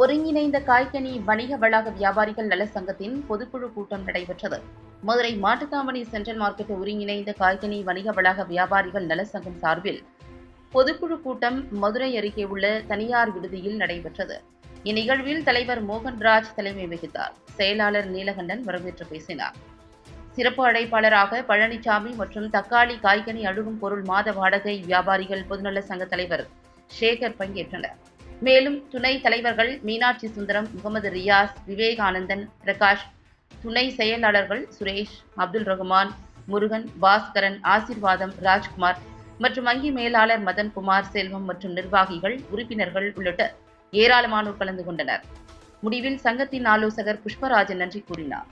ஒருங்கிணைந்த காய்கனி வணிக வளாக வியாபாரிகள் நல சங்கத்தின் பொதுக்குழு கூட்டம் நடைபெற்றது. மதுரை மாட்டுத்தாவணி சென்ட்ரல் மார்க்கெட் ஒருங்கிணைந்த காய்கனி வணிக வளாக வியாபாரிகள் நல சங்கம் சார்பில் பொதுக்குழு கூட்டம் மதுரை அருகே உள்ள தனியார் விடுதியில் நடைபெற்றது. இந்நிகழ்வில் தலைவர் மோகன்ராஜ் தலைமை வகித்தார். செயலாளர் நீலகண்டன் வரவேற்று பேசினார். சிறப்பு அழைப்பாளராக பழனிசாமி மற்றும் தக்காளி காய்கனி அழுகும் பொருள் மாத வாடகை வியாபாரிகள் பொதுநல சங்க தலைவர் சேகர் பங்கேற்றனர். மேலும் துணை தலைவர்கள் மீனாட்சி சுந்தரம் முகமது ரியாஸ் விவேகானந்தன் பிரகாஷ் துணை செயலாளர்கள் சுரேஷ் அப்துல் ரகுமான் முருகன் பாஸ்கரன் ஆசிர்வாதம் ராஜ்குமார் மற்றும் வங்கி மேலாளர் மதன்குமார் செல்வம் மற்றும் நிர்வாகிகள் உறுப்பினர்கள் உள்ளிட்ட ஏராளமானோர் கலந்து கொண்டனர். முடிவில் சங்கத்தின் ஆலோசகர் புஷ்பராஜன் நன்றி கூறினார்.